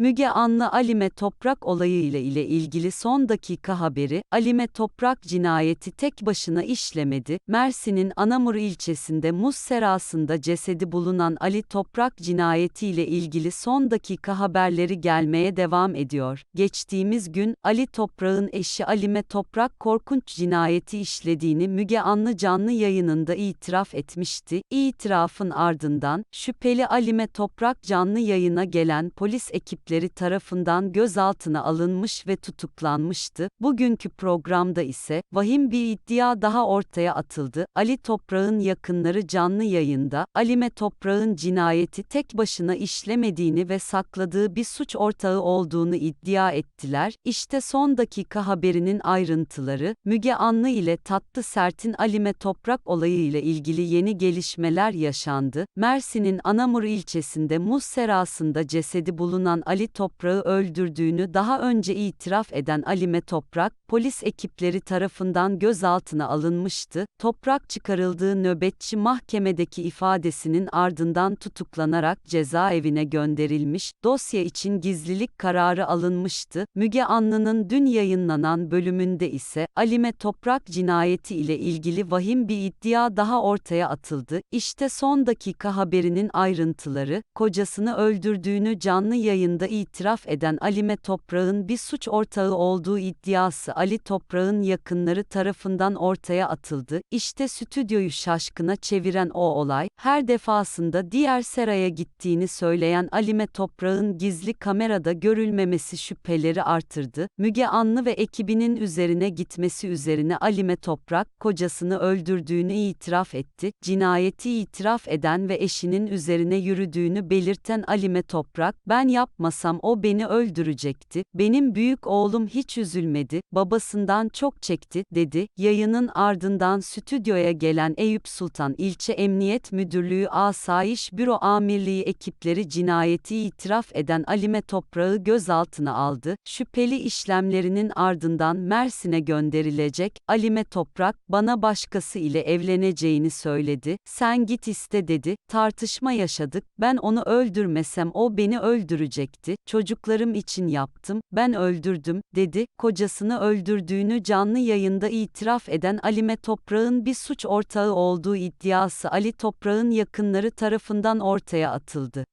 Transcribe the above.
Müge Anlı Alime Toprak olayı ile ile ilgili son dakika haberi, Alime Toprak cinayeti tek başına işlemedi. Mersin'in Anamur ilçesinde muz serasında cesedi bulunan Ali Toprak cinayeti ile ilgili son dakika haberleri gelmeye devam ediyor. Geçtiğimiz gün, Ali Toprak'ın eşi Alime Toprak korkunç cinayeti işlediğini Müge Anlı canlı yayınında itiraf etmişti. İtirafın ardından, şüpheli Alime Toprak canlı yayına gelen polis ekipleri tarafından gözaltına alınmış ve tutuklanmıştı. Bugünkü programda ise vahim bir iddia daha ortaya atıldı. Ali Toprak'ın yakınları canlı yayında Alime Toprak'ın cinayeti tek başına işlemediğini ve sakladığı bir suç ortağı olduğunu iddia ettiler. İşte son dakika haberinin ayrıntıları Müge Anlı ile Tatlı Sert'in Alime Toprak olayı ile ilgili yeni gelişmeler yaşandı. Mersin'in Anamur ilçesinde muz serasında cesedi bulunan Ali Toprak'ı öldürdüğünü daha önce itiraf eden Alime Toprak, polis ekipleri tarafından gözaltına alınmıştı. Toprak çıkarıldığı nöbetçi mahkemedeki ifadesinin ardından tutuklanarak cezaevine gönderilmiş, dosya için gizlilik kararı alınmıştı. Müge Anlı'nın dün yayınlanan bölümünde ise Alime Toprak cinayeti ile ilgili vahim bir iddia daha ortaya atıldı. İşte son dakika haberinin ayrıntıları, kocasını öldürdüğünü canlı yayında itiraf eden Alime Toprak'ın bir suç ortağı olduğu iddiası Ali Toprak'ın yakınları tarafından ortaya atıldı. İşte stüdyoyu şaşkına çeviren o olay, her defasında diğer seraya gittiğini söyleyen Alime Toprak'ın gizli kamerada görülmemesi şüpheleri artırdı. Müge Anlı ve ekibinin üzerine gitmesi üzerine Alime Toprak, kocasını öldürdüğünü itiraf etti. Cinayeti itiraf eden ve eşinin üzerine yürüdüğünü belirten Alime Toprak, ben yapmasam o beni öldürecekti. Benim büyük oğlum hiç üzülmedi, babasından çok çekti, dedi. Yayının ardından stüdyoya gelen Eyüp Sultan İlçe Emniyet Müdürlüğü Asayiş Büro Amirliği ekipleri cinayeti itiraf eden Alime Toprak'ı gözaltına aldı. Şüpheli işlemlerinin ardından Mersin'e gönderilecek. Alime Toprak, bana başkası ile evleneceğini söyledi. Sen git iste dedi. Tartışma yaşadık. Ben onu öldürmesem o beni öldürecekti. Çocuklarım için yaptım. Ben öldürdüm, dedi. Kocasını öldürdüğünü canlı yayında itiraf eden Alime Toprak'ın bir suç ortağı olduğu iddiası Ali Toprak'ın yakınları tarafından ortaya atıldı.